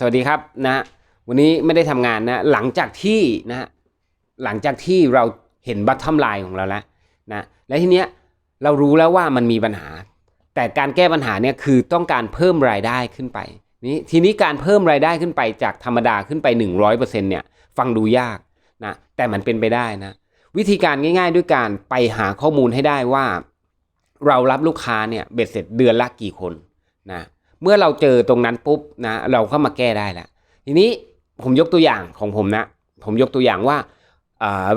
สวัสดีครับนะวันนี้ไม่ได้ทำงานนะหลังจากที่นะฮะหลังจากที่เราเห็นบัตทอมไลน์ของเราแล้วนะและทีเนี้ยเรารู้แล้วว่ามันมีปัญหา แต่การแก้ปัญหาเนี่ยคือต้องการเพิ่มรายได้ขึ้นไปนี่ทีนี้การเพิ่มรายได้ขึ้นไปจากธรรมดาขึ้นไป 100%เนี่ยฟังดูยากนะแต่มันเป็นไปได้นะวิธีการง่ายๆ ด้วยการไปหาข้อมูลให้ได้ว่า เรารับลูกค้าเนี่ยเบ็ดเสร็จเดือนละกี่คนนะ เมื่อเราเจอตรงนั้นปุ๊บนะเราเข้ามาแก้ได้แล้วทีนี้ผมยกตัวอย่างของผมนะ ผมยกตัวอย่างว่า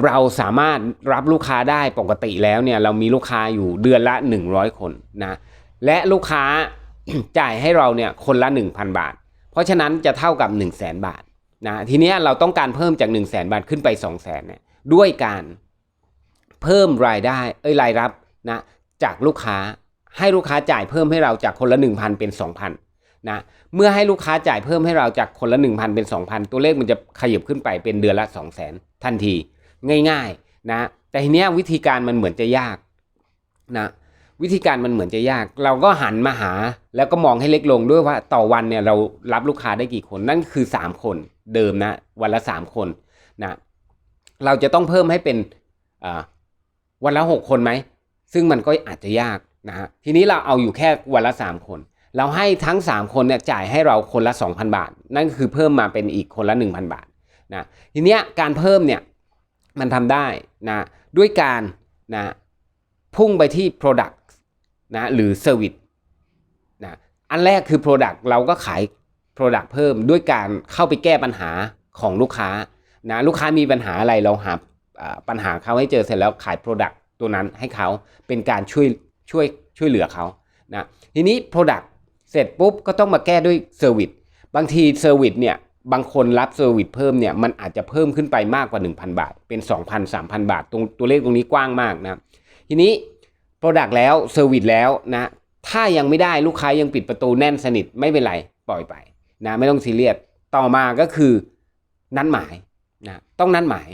เราสามารถรับลูกค้าได้ปกติแล้วเนี่ยเรามีลูกค้าอยู่เดือนละ 100 คนนะและลูกค้าจ่ายให้เราเนี่ยคนละ 1,000 บาท เพราะฉะนั้นจะเท่ากับ 1 0 0 0 0แบาทนะทีนี้เราต้องการเพิ่มจาก 1 0 0 0 0แบาทขึ้นไป2 0 0 0 0 0เนี่ยด้วยการเพิ่มรายได้เอ้ยรายรับนะจากลูกค้า ให้ลูกค้าจ่ายเพิ่มให้เราจากคนละ 1,000 เป็น 2,000นะเมื่อให้ลูกค้าจ่ายเพิ่มให้เราจากคนละ 1,000 เป็น 2,000 ตัวเลขมันจะขยับขึ้นไปเป็นเดือนละ 200,000 ทันทีง่ายๆนะแต่ทีเนี้ยวิธีการมันเหมือนจะยากนะวิธีการมันเหมือนจะยาก เราก็หันมาหาแล้วก็มองให้เล็กลงด้วยว่าต่อวันเนี่ยเรารับลูกค้าได้กี่คนนั่นคือ 3 คนเดิมนะวันละ 3 คนนะเราจะต้องเพิ่มให้เป็นวันละ 6 คนไหมซึ่งมันก็อาจจะยาก นะฮะทีนี้เราเอาอยู่แค่วันละ 3 คน เราให้ทั้ง 3 คนเนี่ยจ่ายให้เราคนละ 2,000 บาท นั่นคือเพิ่มมาเป็นอีกคนละ 1,000 บาทนะทีเนี้ยการเพิ่มเนี่ยมันทำได้นะด้วยการนะพุ่งไปที่ Product นะหรือ Service นะอันแรกคือ Product เราก็ขาย Product เพิ่มด้วยการเข้าไปแก้ปัญหาของลูกค้านะลูกค้ามีปัญหาอะไรเราหาอ่าปัญหาเขาให้เจอเสร็จแล้วขาย Product ตัวนั้นให้เขาเป็นการช่วย ช่วยช่วยเหลือเขานะทีนี้ Product เสร็จปุ๊บก็ต้องมาแก้ด้วย Service บางที Service เนี่ยบางคนรับ Service เพิ่มเนี่ยมันอาจจะเพิ่มขึ้นไปมากกว่า 1,000 บาท เป็น 2,000 3,000 บาทตรงตัวเลขตรงนี้กว้างมากนะทีนี้ Product แล้ว Service แล้วนะถ้ายังไม่ได้ลูกค้ายังปิดประตูแน่นสนิทไม่เป็นไร ปล่อยไปนะไม่ต้องซีเรียสต่อมาก็คือนัดหมายนะต้องนัดหมาย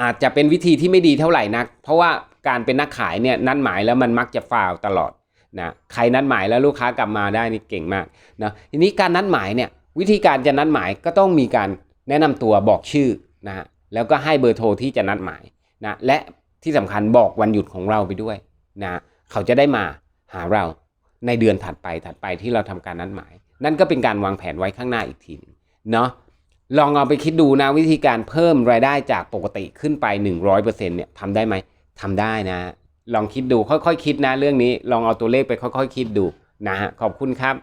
อาจจะเป็นวิธีที่ไม่ดีเท่าไหร่นัก เพราะว่า การเป็นนักขายเนี่ยนัดหมายแล้วมันมักจะฟาวตลอดนะใครนัดหมายแล้วลูกค้ากลับมาได้นี่เก่งมากนะทีนี้การนัดหมายเนี่ยวิธีการจะนัดหมายก็ต้องมีการแนะนำตัวบอกชื่อนะฮะแล้วก็ให้เบอร์โทรที่จะนัดหมายนะและที่สำคัญบอกวันหยุดของเราไปด้วยนะเขาจะได้มาหาเราในเดือนถัดไปถัดไปที่เราทำการนัดหมาย นั่นก็เป็นการวางแผนไว้ข้างหน้าอีกทีนึงเนาะลองเอาไปคิดดูนะวิธีการเพิ่มรายได้จากปกติขึ้นไป 100%เนี่ยทำได้ไหม ทำได้นะ ลองคิดดูค่อยๆคคิดนะเรื่องนี้ ลองเอาตัวเลขไปค่อยๆคคิดดูนะฮะขอบคุณครับ